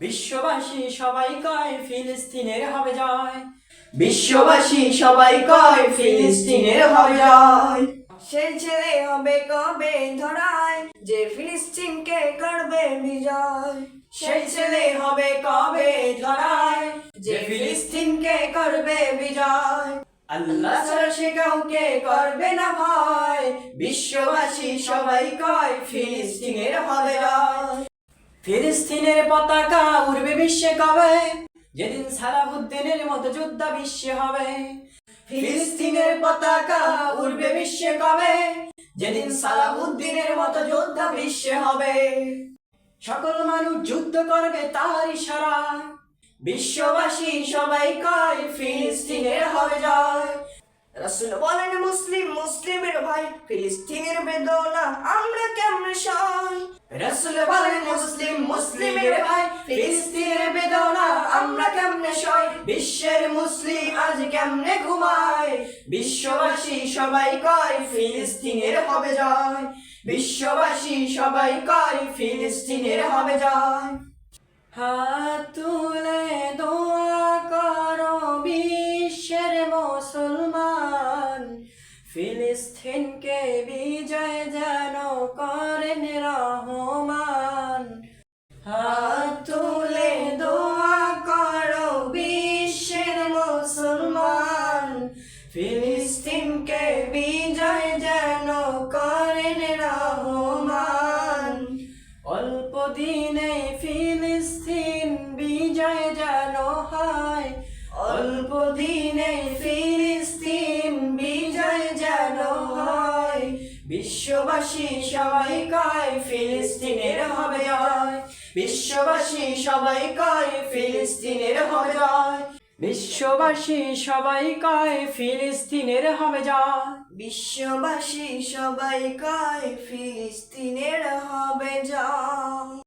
বিশ্ববাসী সবাই কয়, ফিলিস্তিনের হবে জয়। বিশ্ববাসী সবাই কয়, ফিলিস্তিনের হবে জয়। সেই ছেলে হবে কবে ধরায়, যে ফিলিস্তিনকে করবে বিজয়। সেই ছেলে হবে কবে ধরায়, যে ফিলিস্তিনকে করবে বিজয়। আল্লাহ ছাড়া সে কাউকে করবে না ভয়। বিশ্ববাসী সবাই কয়, ফিলিস্তিনের হবে জয়। ফিলিস্তিনের পতাকা উড়বে বিশ্বে কবে? যেদিন সালাহুদ্দিনের মতো যুদ্ধ বিশ্বে হবে। ফিলিস্তিনের পতাকা উড়বে বিশ্বে কবে? যেদিন সালাহুদ্দিনের মতো যোদ্ধা বিশ্বে হবে। সকল মানুষ যুদ্ধ করবে তার ইশারায় বিশ্ববাসী সবাই কয়, ফিলিস্তিনের হবে জয়। রাসূল বলেন, মুসলিম, মুসলিমের ভাই, ফিলিস্তিনের বেদনা আমরা কেমনে সই? রসুল বলেন, মুসলিম মুসলিমের ভাই, ফিলিস্তিনের বেদনা আমরা কেমনে সই? বিশ্বের মুসলিম আজ কেমনে ঘুমায়? বিশ্ববাসী সবাই কয়, ফিলিস্তিনের হবে জয়। বিশ্ববাসী সবাই কয়, ফিলিস্তিনের হবে জয়। হাত তুলে দোয়া করো বিশ্বের মুসলমান। ফিলিস্তিনকে বিজয় যেন করেন রহমান। ফিলিস্তিনকে বিজয় যেন করেন রহমান। অল্প দিনে ফিলিস্তিন বিজয় যেন হয়। অল্প দিনে ফিলিস্তিন বিজয় যেন হয়। বিশ্ববাসী সবাই কয়, ফিলিস্তিনের হবে বিশ্ববাসী সবাই কয়, ফিলিস্তিনের হবে বিশ্ববাসী সবাই কয় ফিলিস্তিনের হবে যা বিশ্ববাসী সবাই কয় ফিলিস্তিনের হবে জয়।